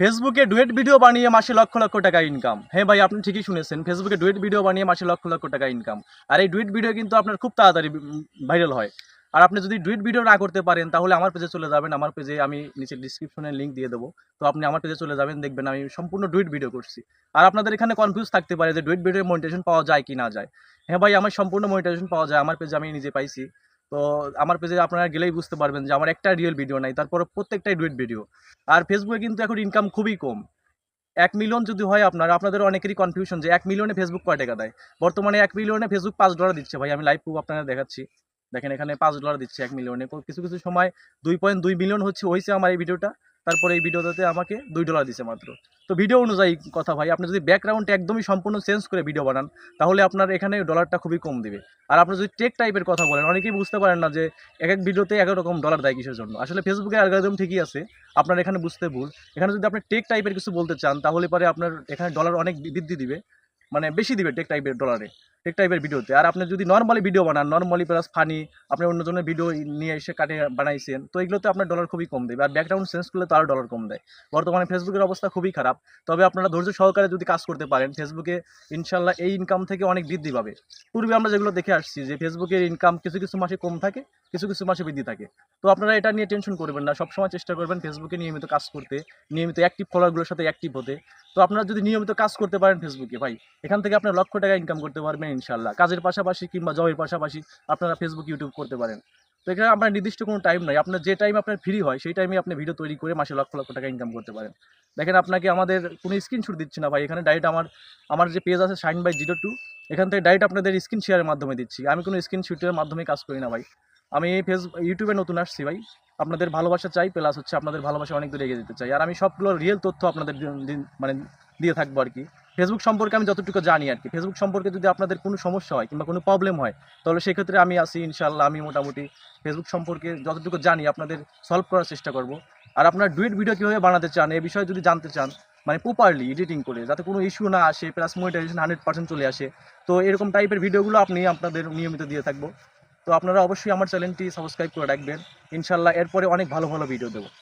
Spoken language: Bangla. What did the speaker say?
ফেসবুকে ডুয়েট ভিডিও বানিয়ে মাসে লক্ষ লক্ষ টাকা ইনকাম হ্যাঁ ভাই, আপনি ঠিকই শুনেছেন, ফেসবুকে ডুয়েট ভিডিও বানিয়ে মাসে লক্ষ লক্ষ টাকা ইনকাম আর এই ডুয়েট ভিডিও কিন্তু আপনার খুব তাড়াতাড়ি ভাইরাল হয়। আর আপনি যদি ডুয়েট ভিডিও না করতে পারেন, তাহলে আমার পেজে চলে যাবেন। আমার পেজে আমি নিচে ডিসক্রিপশনে লিঙ্ক দিয়ে দেবো। তো আপনি আমার পেজে চলে যাবেন, দেখবেন আমি সম্পূর্ণ ডুয়েট ভিডিও করছি। আর আপনাদের এখানে কনফিউজ থাকতে পারে যে ডুয়েট ভিডিও মনিটাইজেশন পাওয়া যায় কি না যায়। হ্যাঁ ভাই, আমার সম্পূর্ণ মনিটাইজেশন পাওয়া যায়, আমার পেজে আমি নিজে পাইছি। তো আমার পেজে আপনারা গেলেই বুঝতে পারবেন যে আমার একটা রিয়েল ভিডিও নাই তারপর প্রত্যেকটাই ডুয়েট ভিডিও আর ফেসবুকে কিন্তু এখন ইনকাম খুবই কম। এক মিলিয়ন যদি হয় আপনার, আপনাদের অনেকেরই কনফিউশন যে এক মিলিয়নে ফেসবুক কয় টাকা দেয়? বর্তমানে এক মিলিয়নে ফেসবুক পাঁচ ডলার দিচ্ছে ভাই, আমি লাইভ প্রুফ আপনারা দেখাচ্ছি। দেখেন এখানে পাঁচ ডলার দিচ্ছে এক মিলিয়নে কিছু কিছু সময় দুই পয়েন্ট দুই মিলিয়ন হচ্ছে হয়েছে আমার এই ভিডিওটা তারপরে এই ভিডিওটাতে আমাকে দুই ডলার দিচ্ছে মাত্র। তো ভিডিও অনুযায়ী কথা ভাই, আপনি যদি ব্যাকগ্রাউন্ডটা একদমই সম্পূর্ণ চেঞ্জ করে ভিডিও বানান, তাহলে আপনার এখানে ডলারটা খুবই কম দিবে। আর আপনি যদি টেক টাইপের কথা বলেন, অনেকেই বুঝতে পারেন না যে এক এক ভিডিওতে এক রকম ডলার দেয় কিসের জন্য। আসলে ফেসবুকে অ্যালগোরিদম ঠিকই আছে, আপনার এখানে বুঝতে ভুল। এখানে যদি আপনি টেক টাইপের কিছু বলতে চান, তাহলে পরে আপনার এখানে ডলার অনেক বৃদ্ধি দিবে। মানে বেশি দিবে টেক টাইপের ডলারে টেক টাইপের ভিডিওতে আর আপনি যদি নর্মালি ভিডিও বানান নর্মালি প্লাস ফানি আপনি অন্যজনের ভিডিও নিয়ে এসে কাটে, বানাইছেন, তো এগুলোতে আপনার ডলার খুবই কম দেবে। আর ব্যাকগ্রাউন্ড চেঞ্জ করলে তো আরও ডলার কম দেয়। বর্তমানে ফেসবুকের অবস্থা খুবই খারাপ। তবে আপনারা ধৈর্য সহকারে যদি কাজ করতে পারেন, ফেসবুকে ইনশাল্লাহ এই ইনকাম থেকে অনেক বৃদ্ধি পাবে। পূর্বে আমরা যেগুলো দেখে আসছি যে, ফেসবুকের ইনকাম কিছু কিছু মাসে কম থাকে কিছু কিছু মাসে বৃদ্ধি থাকে। তো আপনারা এটা নিয়ে টেনশন করবেন না, সবসময় চেষ্টা করবেন ফেসবুকে নিয়মিত কাজ করতে, নিয়মিত অ্যাক্টিভ ফলোয়ারগুলোর সাথে অ্যাক্টিভ হতে। তো আপনারা যদি নিয়মিত কাজ করতে পারেন ফেসবুকে ভাই, এখান থেকে আপনার লক্ষ টাকা ইনকাম করতে পারবেন ইনশাল্লাহ কাজের পাশাপাশি কিংবা জবের পাশাপাশি আপনারা ফেসবুক ইউটিউব করতে পারেন। তো এখানে আপনার নির্দিষ্ট কোনো টাইম নাই আপনার যে টাইম আপনার ফ্রি হয়, সেই টাইমে আপনি ভিডিও তৈরি করে মাসে লক্ষ লক্ষ টাকা ইনকাম করতে পারেন। দেখেন আপনাকে আমাদের কোনো স্ক্রিনশট দিচ্ছি না, ভাই, এখানে ডাইরেক্ট আমার আমার যে পেজ আছে সাইন বাই জিরো টু এখান থেকে ডাইরেক্ট আপনাদের স্ক্রিন শেয়ারের মাধ্যমে দিচ্ছি। আমি কোনো স্ক্রিনশটের মাধ্যমে কাজ করি না, ভাই। আমি এই ফেস ইউটিউবে নতুন আসছি ভাই। আপনাদের ভালোবাসা চাই প্লাস হচ্ছে আপনাদের ভালোবাসা অনেক দূরে এগিয়ে যেতে চাই। আর আমি সবগুলো রিয়েল তথ্য আপনাদের মানে দিয়ে থাকব আর কি। ফেসবুক সম্পর্কে আমি যতটুকু জানি আর কি। ফেসবুক সম্পর্কে যদি আপনাদের কোনো সমস্যা হয় কিংবা কোনো প্রবলেম হয়, তাহলে সেক্ষেত্রে আমি আসি ইনশাল্লাহ আমি মোটামুটি ফেসবুক সম্পর্কে যতটুকু জানি আপনাদের সলভ করার চেষ্টা করব। আর আপনার ডুয়েট ভিডিও কীভাবে বানাতে চান, এ বিষয়ে যদি জানতে চান মানে প্রপারলি এডিটিং করে, যাতে কোনো ইস্যু না আসে প্লাস মনিটাইজেশন হান্ড্রেড পার্সেন্ট চলে আসে, তো এরকম টাইপের ভিডিওগুলো আপনি আপনাদের নিয়মিত দিয়ে থাকব। তো আপনারা অবশ্যই আমার চ্যানেলটি সাবস্ক্রাইব করে রাখবেন। ইনশাল্লাহ এরপরে অনেক ভালো ভালো ভিডিও দেবো।